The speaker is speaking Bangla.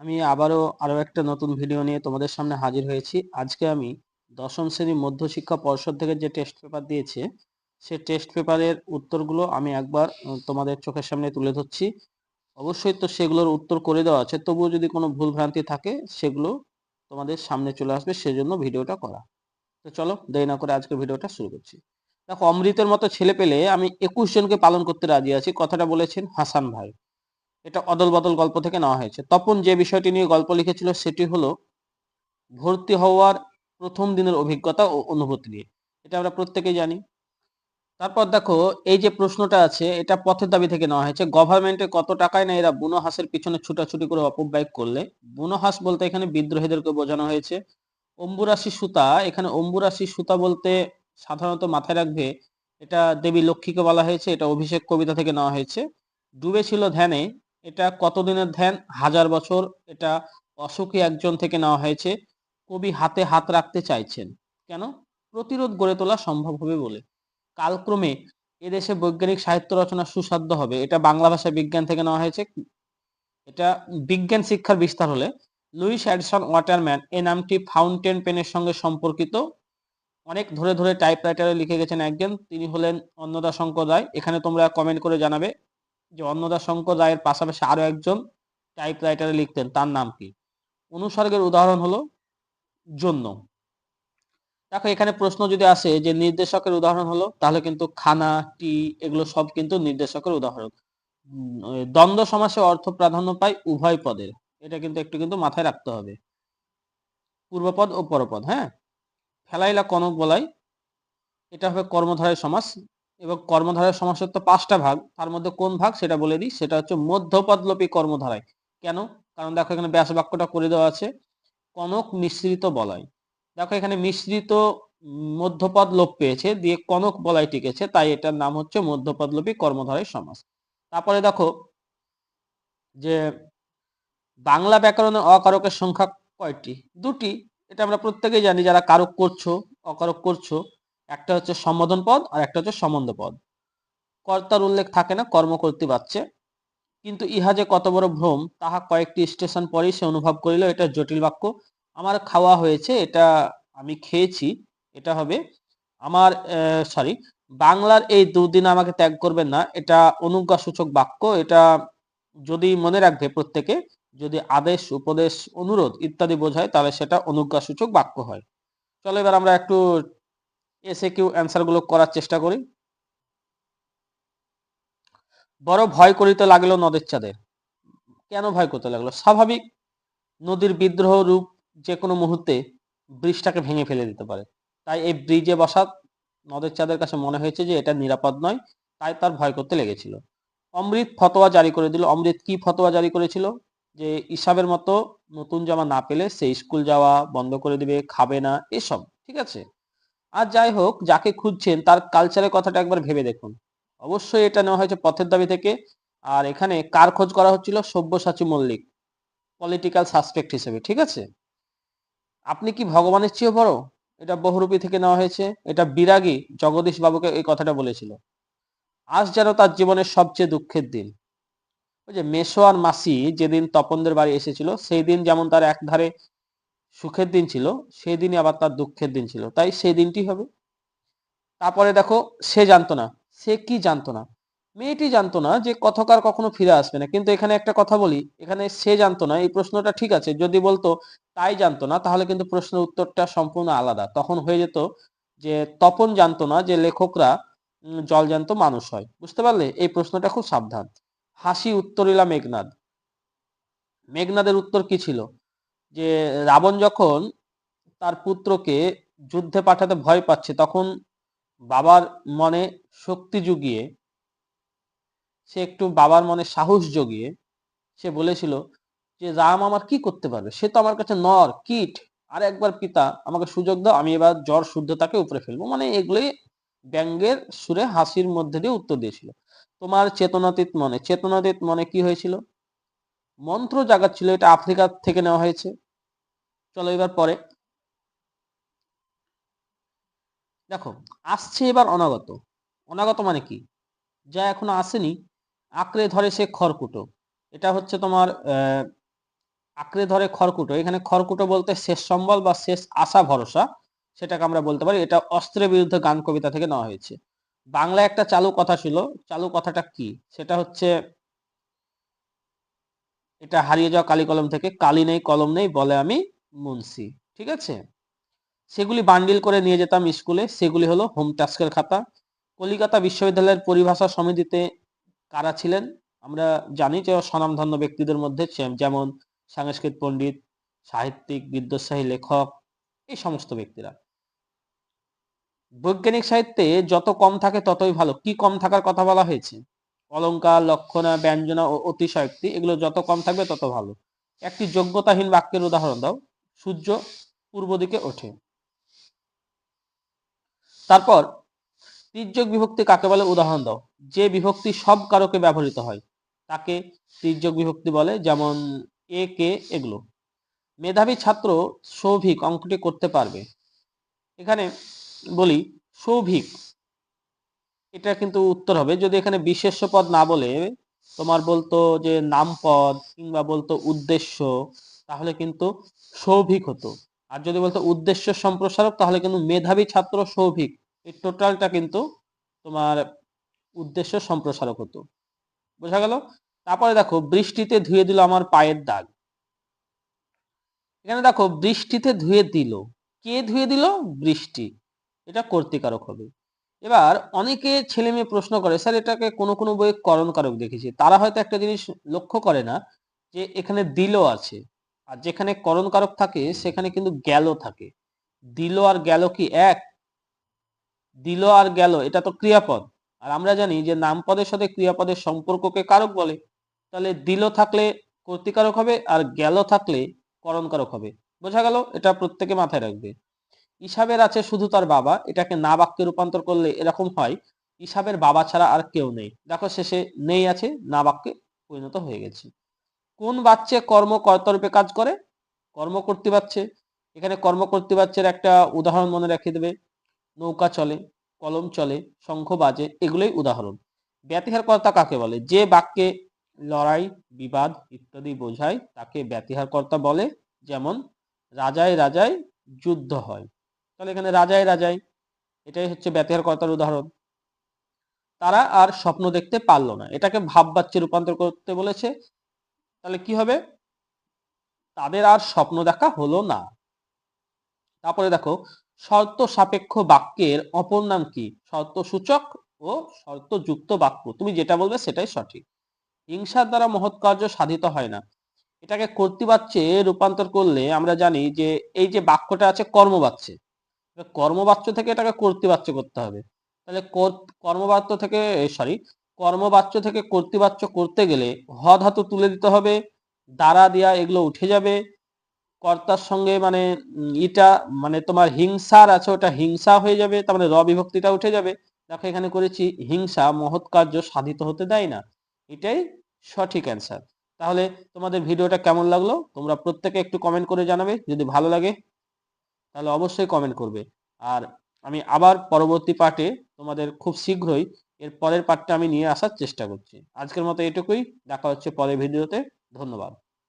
আমি আবারও আরও একটা নতুন ভিডিও নিয়ে তোমাদের সামনে হাজির হয়েছি। আজকে আমি দশম শ্রেণি মধ্যশিক্ষা পর্ষদ থেকে যে টেস্ট পেপার দিয়েছে, সে টেস্ট পেপারের উত্তরগুলো আমি একবার তোমাদের চোখের সামনে তুলে ধরছি। অবশ্যই তো সেগুলোর উত্তর করে দেওয়া আছে, তবুও যদি কোনো ভুল ভ্রান্তি থাকে, সেগুলো তোমাদের সামনে চলে আসবে, সেজন্য ভিডিওটা করা। তো চলো, দেরি না করে আজকে ভিডিওটা শুরু করছি। দেখো, অমৃতের মতো ছেলে পেলে আমি একুশ জনকে পালন করতে রাজি আছি, কথাটা বলেছেন হাসান ভাই। এটা অদল বদল গল্প থেকে নেওয়া হয়েছে। তপন যে বিষয়টি নিয়ে গল্প লিখেছিল সেটি হলো ভর্তি হওয়ার প্রথম দিনের অভিজ্ঞতা ও অনুভূতি নিয়ে। এটা আমরা প্রত্যেকেই জানি। তারপর দেখো, এই যে প্রশ্নটা আছে, এটা পথের দাবি থেকে নেওয়া হয়েছে। গভর্নমেন্টে কত টাকায় না এরা বুনো হাঁসের পিছনে ছুটাছুটি করে অপব্যয় করলে? বুনো হাঁস বলতে এখানে বিদ্রোহীদেরকে বোঝানো হয়েছে। অম্বুরাশি সুতা, এখানে অম্বুরাশি সুতা বলতে সাধারণত মাথায় রাখবে, এটা দেবী লক্ষ্মীকে বলা হয়েছে, এটা অভিষেক কবিতা থেকে নেওয়া হয়েছে। ডুবে ছিল ধ্যানে এটা কতদিনের ধ্যান? হাজার বছর। এটা অসুখী একজন থেকে নেওয়া হয়েছে। কবি হাতে হাত রাখতে চাইছেন। কেন? প্রতিরোধ গড়ে তোলা সম্ভব হবে বলে। কালক্রমে এদেশে বৈজ্ঞানিক সাহিত্য রচনা সুসাধ্য হবে। এটা বাংলা ভাষা বিজ্ঞান থেকে নেওয়া হয়েছে। এটা বিজ্ঞান শিক্ষার বিস্তার হলে লুইস অ্যাডসন ওয়াটারম্যান এই নামটি ফাউন্টেন পেনের সঙ্গে সম্পর্কিত। অনেক ধরে ধরে টাইপরাইটারে লিখে গেছেন একজন। তিনি হলেন অন্নদা শঙ্কর রায়। এখানে তোমরা কমেন্ট করে জানাবে। যে অন্নদা শঙ্কর রায়ের পাশাপাশি আরও একজন টাইপরাইটারে লিখতেন, তার নাম কি? অনুসর্গের উদাহরণ হলো জন্য। দেখো, এখানে প্রশ্ন যদি আসে যে নির্দেশকের উদাহরণ হলো, তাহলে কিন্তু খানা, টি এগুলো সব কিন্তু নির্দেশকের উদাহরণ। দ্বন্দ্ব সমাসে অর্থ প্রাধান্য পায় উভয় পদের এটা কিন্তু একটু কিন্তু মাথায় রাখতে হবে। পূর্বপদ ও পরপদ হ্যাঁ? ফেলাইলা কনক বলাই, এটা হবে কর্মধারয় সমাস এবং কর্মধারয় সমাসের তো পাঁচটা ভাগ, তার মধ্যে কোন ভাগ সেটা বলে দিই, সেটা হচ্ছে মধ্যপদলোপী কর্মধারায়। কেন? কারণ দেখো এখানে ব্যাস বাক্যটা করে দেওয়া আছে, কনক মিশ্রিত বলয়। দেখো এখানে মিশ্রিত মধ্যপদ লোপ পেয়েছে, দিয়ে কনক বলয় টিকেছে, তাই এটার নাম হচ্ছে মধ্যপদলোপী কর্মধারয় সমাস। তারপরে দেখো যে বাংলা ব্যাকরণে অকারকের সংখ্যা কয়টি? দুটি। এটা আমরা প্রত্যেকেই জানি যারা কারক করছ, অকারক করছ একটা হচ্ছে সম্বোধন পদ আর একটা হচ্ছে সম্বন্ধ পদ। কর্তার উল্লেখ থাকে না, কর্ম করতে পারছে কিন্তু ইহা যে কত বড় ভ্রম, তাহা কয়েকটি স্টেশন পরেই সে অনুভব করিল, এটা জটিল বাক্য। আমার খাওয়া হয়েছে, এটা আমি খেয়েছি, এটা হবে আমার সরি বাংলার এই দুদিন আমাকে ত্যাগ করবেন না, এটা অনুজ্ঞা সূচক বাক্য, এটা যদি মনে রাখবে প্রত্যেকে, যদি আদেশ, উপদেশ, অনুরোধ ইত্যাদি বোঝায়, তাহলে সেটা অনুজ্ঞা সূচক বাক্য হয়। চলো এবার আমরা একটু এসে কিউ অ্যান্সারগুলো করার চেষ্টা করি। বড় ভয় করিতে লাগল নদের চাঁদের কেন ভয় করতে লাগল? স্বাভাবিক নদীর বিদ্রোহ রূপ যে কোনো মুহূর্তে ব্রিজটাকে ভেঙে ফেলে দিতে পারে। তাই এই ব্রিজে বসা নদের চাঁদের কাছে মনে হয়েছে যে এটা নিরাপদ নয়, তাই তার ভয় করতে লেগেছিল। অমৃত ফতোয়া জারি করে দিল। অমৃত কি ফতোয়া জারি করেছিল? যে ইসাবের মতো নতুন জামা না পেলে সে স্কুল যাওয়া বন্ধ করে দিবে, খাবে না, এসব, ঠিক আছে? আর যাই হোক, যাকে খুঁজছেন, তার কালচারের কথাটা একবার ভেবে দেখুন। অবশ্যই এটা নেওয়া হয়েছে পথের দাবি থেকে। আর এখানে কার খোঁজ করা হচ্ছিল? সব্যসাচী মল্লিক পলিটিক্যাল সাসপেক্ট হিসেবে, ঠিক আছে? আপনি কি ভগবানের চেয়েও বড়? এটা বহুরূপী থেকে নেওয়া হয়েছে। এটা বিরাগী জগদীশ বাবুকে এই কথাটা বলেছিল। আজ যেন তার জীবনের সবচেয়ে দুঃখের দিন। ওই যে মেসো আর মাসি যেদিন তপনদের বাড়ি এসেছিল, সেই দিন যেমন তার একধারে সুখের দিন ছিল সেই দিনই আবার তার দুঃখের দিন ছিল। তাই সেই দিনটি হবে। তারপরে দেখো সে জানতো না। সে কি জানতো না? মেয়েটি জানতো না যে কথকার কখনো ফিরে আসবে না। কিন্তু এখানে একটা কথা বলি এখানে সে জানতো না এই প্রশ্নটা ঠিক আছে। যদি বলতো তাই জানতো না তাহলে কিন্তু প্রশ্নের উত্তরটা সম্পূর্ণ আলাদা। তখন হয়ে যেত যে তপন জানতো না যে লেখকরা উম, জলজ্যান্ত মানুষ হয়। বুঝতে পারলে? এই প্রশ্নটা খুব সাবধান। হাসি উত্তরিলা মেঘনাদ। মেঘনাদের উত্তর কি ছিল? যে রাবণ যখন তার পুত্রকে যুদ্ধে পাঠাতে ভয় পাচ্ছে, তখন বাবার মনে শক্তি জুগিয়ে, সে একটু বাবার মনে সাহস জগিয়ে, সে বলেছিল যে, রাম আমার কি করতে পারবে? সে তো আমার কাছে নর, কীট। আর একবার পিতা আমাকে সুযোগ দাও, আমি এবার জ্বর শুদ্ধতাকে উপরে ফেলব। মানে এগুলোই ব্যঙ্গের সুরে হাসির মধ্যে দিয়ে উত্তর দিয়েছিল। তোমার চেতনাতীত মনে চেতনাতীত মনে কি হয়েছিল? মন্ত্র জাগাচ্ছিল এটা আফ্রিকা থেকে নেওয়া হয়েছে। চলো এবার পরে। দেখো, আসছে এবার অনাগত। অনাগত মানে কি? যা এখনও আসেনি, আঁকড়ে ধরে সে খড়কুটো। এটা হচ্ছে তোমার আঁকড়ে ধরে খড়কুটো। এখানে খড়কুটো বলতে শেষ সম্বল বা শেষ আশা ভরসা, সেটাকে আমরা বলতে পারি। এটা অস্ত্রের বিরুদ্ধে গান কবিতা থেকে নেওয়া হয়েছে। বাংলা একটা চালু কথা ছিল। চালু কথাটা কি? সেটা হচ্ছে এটা হারিয়ে যাওয়া কালি কলম থেকে, কালি নেই, কলম নেই বলে আমি মুন্সি, ঠিক আছে? সেগুলি বান্ডিল করে নিয়ে যেতাম স্কুলে সেগুলি হলো হোম টাস্কের খাতা। কলিকাতা বিশ্ববিদ্যালয়ের পরিভাষা সমিতিতে কারা ছিলেন? আমরা জানি যে স্বনামধন্য ব্যক্তিদের মধ্যে যেমন সাংস্কৃত পণ্ডিত, সাহিত্যিক বিদ্যাসাহী লেখক, এই সমস্ত ব্যক্তিরা। বৈজ্ঞানিক সাহিত্যে যত কম থাকে ততই ভালো। কি কম থাকার কথা বলা হয়েছে? অলংকার লক্ষণা, ব্যঞ্জনা ও অতিশয়োক্তি, এগুলো যত কম থাকবে তত ভালো। একটি যোগ্যতাহীন বাক্যের উদাহরণ দাও। সূর্য পূর্ব দিকে ওঠে। তারপর তির্যক বিভক্তি কাকে বলে? উদাহরণ দাও। যে বিভক্তি সব কারকে ব্যবহৃত হয়, তাকে তির্যক বিভক্তি বলে, যেমন এ, কে, এগুলো। মেধাবী ছাত্র সৌভিক অঙ্কটি করতে পারবে। এখানে বলি, সৌভিক এটা কিন্তু উত্তর হবে। যদি এখানে বিশেষ্য পদ না বলে তোমার বলতো যে নাম পদ কিংবা বলতো উদ্দেশ্য, তাহলে কিন্তু সৌভিক হতো। আর যদি বলতো উদ্দেশ্য সম্প্রসারক, তাহলে কিন্তু মেধাবী ছাত্র সৌভিক। এই টোটালটা কিন্তু তোমার উদ্দেশ্য সম্প্রসারক হতো। বোঝা গেল? তারপরে দেখো, বৃষ্টিতে ধুয়ে দিল আমার পায়ের দাগ। এখানে দেখো, বৃষ্টিতে ধুয়ে দিল। কে ধুয়ে দিল? বৃষ্টি। এটা কর্তিকারক হবে। এবার অনেকে ছেলে মেয়ে প্রশ্ন করে, স্যার, এটাকে কোনো কোনো বইয়ে করণকারক দেখেছি। তারা হয়তো একটা জিনিস লক্ষ্য করে না যে এখানে দিল আছে। আর যেখানে করণকারক থাকে, সেখানে কিন্তু গেল থাকে। দিল আর গেল কি এক? দিল আর গেল, এটা তো ক্রিয়াপদ। আর আমরা জানি যে নামপদের সাথে ক্রিয়াপদের সম্পর্ককে কারক বলে। তাহলে দিল থাকলে কর্তিকারক হবে আর গেল থাকলে করণকারক হবে। বোঝা গেল? এটা প্রত্যেকে মাথায় রাখবে। ইসাবের আছে শুধু তার বাবা, এটাকে না বাক্যে রূপান্তর করলে এরকম হয় ইসাবের বাবা ছাড়া আর কেউ নেই। দেখো শেষে নেই আছে, না বাক্যে পরিণত হয়ে গেছে। কোন বাচ্চে কর্ম কর্তরূপে কাজ করে? কর্ম করতে পারছে। এখানে কর্ম করতে পারছে একটা উদাহরণ মনে রেখে দেবে। নৌকা চলে, কলম চলে, শঙ্খ বাজে, এগুলোই উদাহরণ। ব্যতিহার কর্তা কাকে বলে? যে বাক্যে লড়াই, বিবাদ ইত্যাদি বোঝায়, তাকে ব্যতিহার কর্তা বলে। যেমন, রাজায় রাজায় যুদ্ধ হয়। তাহলে এখানে রাজায় রাজায় এটাই হচ্ছে ব্যতিহার কর্তার উদাহরণ। তারা আর স্বপ্ন দেখতে পারল না। এটাকে ভাব বাচ্চে রূপান্তর করতে বলেছে। তাহলে কি হবে? তাদের আর স্বপ্ন দেখা হলো না। তারপরে দেখো, শর্ত সাপেক্ষ বাক্যের অপর নাম কি? শর্ত সূচক ও শর্তযুক্ত বাক্য। তুমি যেটা বলবে সেটাই সঠিক। হিংসার দ্বারা মহৎ কার্য সাধিত হয় না। এটাকে কর্তৃবাচ্যে রূপান্তর করলে আমরা জানি যে এই যে বাক্যটা আছে কর্মবাচ্যে। কর্মবাচ্য থেকে এটাকে কর্তৃবাচ্য করতে হবে। তাহলে কর্মবাচ্য থেকে সরি কর্মবাচ্য থেকে কর্তৃবাচ্য করতে গেলে হ ধাতু তুলে দিতে হবে, দ্বারা দেয়া এগুলো উঠে যাবে। কর্তার সঙ্গে মানে ইটা মানে তোমার হিংসার আছে, ওটা হিংসা হয়ে যাবে, তার মানে র বিভক্তিটা উঠে যাবে। দেখো এখানে করেছি, হিংসা, মহৎ কার্য সাধিত হতে দেয় না। এটাই সঠিক অ্যান্সার তাহলে তোমাদের ভিডিওটা কেমন লাগল? তোমরা প্রত্যেকে একটু কমেন্ট করে জানাবে। যদি ভালো লাগে তাহলে অবশ্যই কমেন্ট করবে। আর আমি আবার পরবর্তী পার্টে তোমাদের খুব শীঘ্রই এর পরের পার্টটা আমি নিয়ে আসার চেষ্টা করছি। আজকের মতো এটুকুই। দেখা হচ্ছে পরের ভিডিওতে ধন্যবাদ।